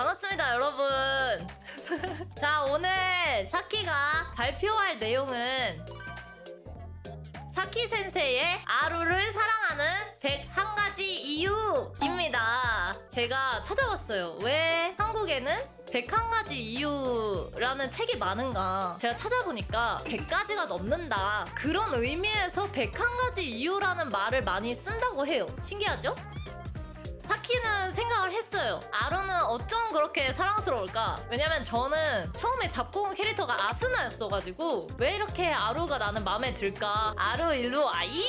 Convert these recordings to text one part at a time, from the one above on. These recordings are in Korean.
반갑습니다, 여러분. 자, 오늘 사키가 발표할 내용은 사키 센세의 아루를 사랑하는 101가지 이유입니다. 제가 찾아봤어요. 왜 한국에는 101가지 이유라는 책이 많은가? 제가 찾아보니까 100가지가 넘는다. 그런 의미에서 101가지 이유라는 말을 많이 쓴다고 해요. 신기하죠? 타키는 생각을 했어요. 아루는 어쩜 그렇게 사랑스러울까? 왜냐면 저는 처음에 잡고 온 캐릭터가 아스나였어가지고 왜 이렇게 아루가 나는 마음에 들까? 아루 일로 아이!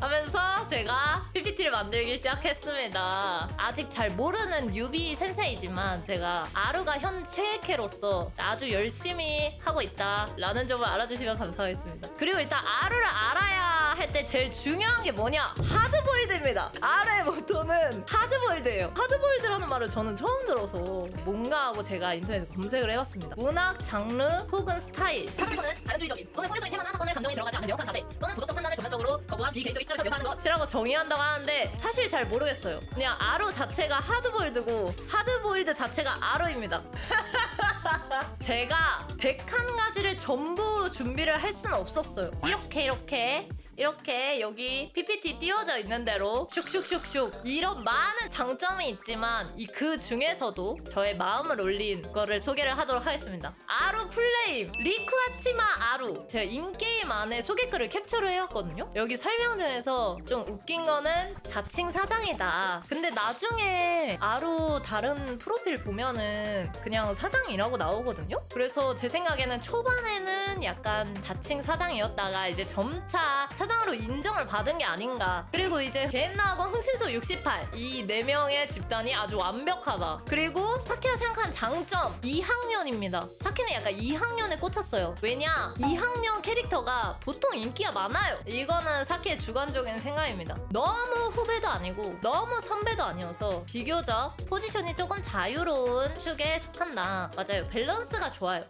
하면서 제가 PPT를 만들기 시작했습니다. 아직 잘 모르는 뉴비 센세이지만 제가 아루가 현 최애캐로서 아주 열심히 하고 있다라는 점을 알아주시면 감사하겠습니다. 그리고 일단 아루를 알아야 할 때 제일 중요한 게 뭐냐? 하드보일드입니다. 아루의 모토는 하드보일드예요. 하드보일드라는 말을 저는 처음 들어서 뭔가 하고 제가 인터넷에 검색을 해봤습니다. 문학 장르 혹은 스타일. 사건에서는 자연주의적인 또는 폭력적인 테마나 사건을 감정에 들어가지 않는 명확한 자세 또는 거부한 비개인적 시점에서 묘사하는 것 것이라고 정의한다고 하는데 사실 잘 모르겠어요. 그냥 아로 자체가 하드보일드고 하드보일드 자체가 아로입니다. 제가 101가지를 전부 준비를 할 수는 없었어요. 이렇게 이렇게 이렇게 여기 PPT 띄워져 있는 대로 슉슉슉슉 이런 많은 장점이 있지만 이 그 중에서도 저의 마음을 올린 거를 소개를 하도록 하겠습니다. 아루 플레임 리쿠아치마 아루 제가 인게임 안에 소개글을 캡처를 해왔거든요. 여기 설명중에서 좀 웃긴 거는 4층 사장이다. 근데 나중에 아루 다른 프로필 보면은 그냥 사장이라고 나오거든요. 그래서 제 생각에는 초반에는 약간 자칭 사장이었다가 이제 점차 사장 으로 인정을 받은 게 아닌가. 그리고 이제 겐나하고 흥신소 68. 이 네 명의 집단이 아주 완벽하다. 그리고 사키가 생각한 장점 2학년입니다. 사키는 약간 2학년에 꽂혔어요. 왜냐? 2학년 캐릭터가 보통 인기가 많아요. 이거는 사키의 주관적인 생각입니다. 너무 후배도 아니고 너무 선배도 아니어서 비교적 포지션이 조금 자유로운 축에 속한다. 맞아요. 밸런스가 좋아요.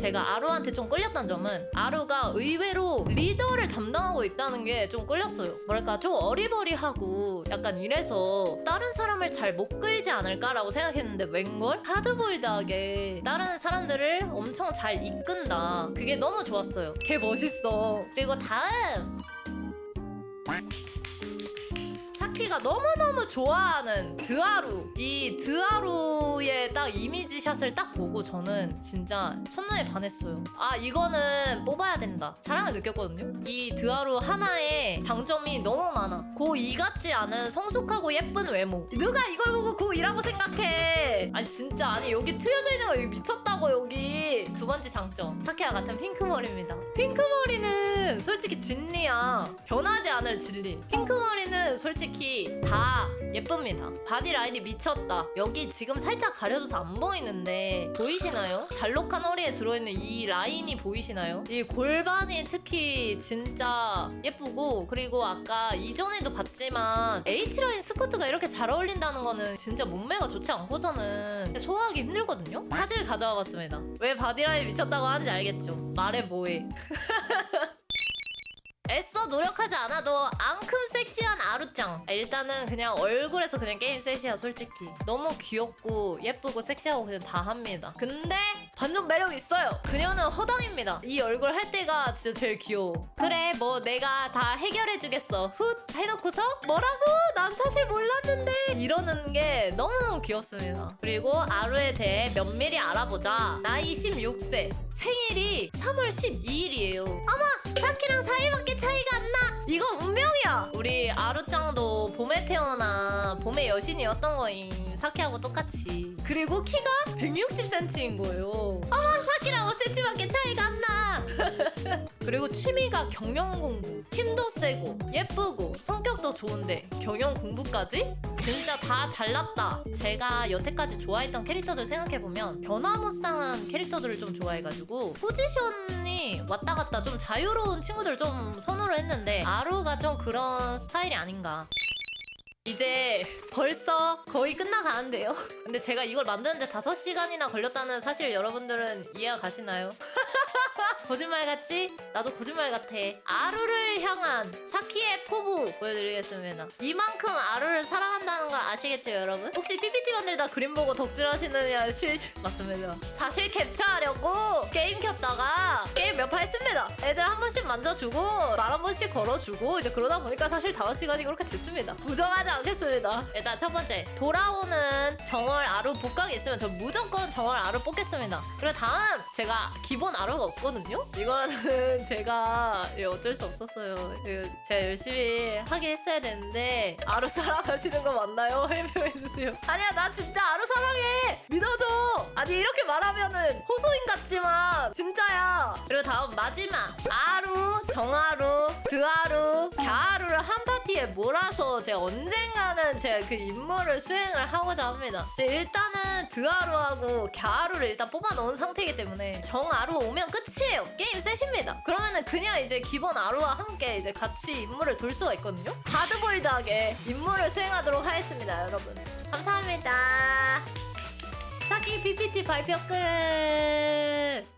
제가 아루한테 좀 끌렸던 점은 아루가 의외로 리더를 담당하고 있다는 게 좀 끌렸어요. 뭐랄까 좀 어리버리하고 약간 이래서 다른 사람을 잘 못 끌지 않을까라고 생각했는데 웬걸 하드보일드하게 다른 사람들을 엄청 잘 이끈다. 그게 너무 좋았어요. 걔 멋있어. 그리고 다음 사키가 너무너무 좋아하는 드하루. 이 드하루의 딱 이미지 샷을 딱 보고 저는 진짜 첫눈에 반했어요. 아 이거는 뽑아야 된다. 사랑을 느꼈거든요. 이 드하루 하나에 장점이 너무 많아. 고2 같지 않은 성숙하고 예쁜 외모. 누가 이걸 보고 고2라고 생각해? 아니 진짜. 아니 여기 트여져 있는 거 여기 미쳤다고 여기. 두 번째 장점. 사키와 같은 핑크머리입니다. 핑크머리는 솔직히 진리야. 변하지 않을 진리. 핑크머리는 솔직히 다 예쁩니다 바디 라인이 미쳤다 여기 지금 살짝 가려져서 안 보이는데 보이시나요? 잘록한 허리에 들어있는 이 라인이 보이시나요? 이 골반이 특히 진짜 예쁘고 그리고 아까 이전에도 봤지만 H라인 스커트가 이렇게 잘 어울린다는 거는 진짜 몸매가 좋지 않고서는 소화하기 힘들거든요? 사실 가져와 봤습니다 왜 바디 라인 미쳤다고 하는지 알겠죠? 말해 뭐해 애써 노력하지 않아도 앙큼 섹시한 아루짱. 일단은 그냥 얼굴에서 그냥 게임 셋이야 솔직히. 너무 귀엽고 예쁘고 섹시하고 그냥 다 합니다. 근데 반전 매력 있어요. 그녀는 허당입니다. 이 얼굴 할 때가 진짜 제일 귀여워. 그래 뭐 내가 다 해결해 주겠어. 훗! 해놓고서 뭐라고? 난 사실 몰랐는데! 이러는 게 너무너무 귀엽습니다. 그리고 아루에 대해 면밀히 알아보자. 나이 16세. 생일이 3월 12일이에요. 어머 사키랑 4일밖에 차이가 안 나. 이거 운명이야. 우리 아루짱도 봄에 태어나 여신이었던 거임. 사키하고 똑같이. 그리고 키가 160cm인 거예요. 어머 사키랑 5cm밖에 차이가 안 나. 그리고 취미가 경영 공부. 힘도 세고 예쁘고 성격도 좋은데 경영 공부까지? 진짜 다 잘났다. 제가 여태까지 좋아했던 캐릭터들 생각해보면 변화무쌍한 캐릭터들을 좀 좋아해가지고 포지션이 왔다 갔다 좀 자유로운 친구들 좀 선호를 했는데 아루가 좀 그런 스타일이 아닌가. 이제 벌써 거의 끝나가는데요. 근데 제가 이걸 만드는데 5시간이나 걸렸다는 사실 여러분들은 이해가 가시나요? 거짓말 같지? 나도 거짓말 같아. 아루를 향한 사키의 포부 보여드리겠습니다. 이만큼 아루를 사랑한다는 걸 아시겠죠, 여러분? 혹시 PPT 만들다 그림 보고 덕질하시느냐? 실 맞습니다. 사실 캡처하려고 게임 켰다가 게임 몇 판 했습니다. 애들 한 번씩 만져주고 말 한 번씩 걸어주고 이제 그러다 보니까 사실 5시간이 그렇게 됐습니다. 부정하지 않겠습니다. 일단 첫 번째 돌아오는 정월 아루 복각이 있으면 저 무조건 정월 아루 뽑겠습니다. 그리고 다음 제가 기본 아루가 없거든요. 이거는 제가 예, 어쩔 수 없었어요. 예, 제가 열심히 하게 했어야 되는데 아루 사랑하시는 거 맞나요? 해명해 주세요. 아니야 나 진짜 아루 사랑해. 믿어줘. 아니 이렇게 말하면은 호소인 같지만 진짜야. 그리고 다음 마지막 아루, 정아루, 드아루, 갸아루를 한 파티에 몰아서 제가 언젠가는 제가 그 임무를 수행을 하고자 합니다. 일단은 드아루하고 갸아루를 일단 뽑아놓은 상태이기 때문에 정아루 오면 끝이에요. 게임 셋입니다. 그러면은 그냥 이제 기본 아루와 함께 이제 같이 임무를 돌 수가 있거든요. 하드보일드하게 임무를 수행하도록 하겠습니다, 여러분. 감사합니다. PPT 발표 끝!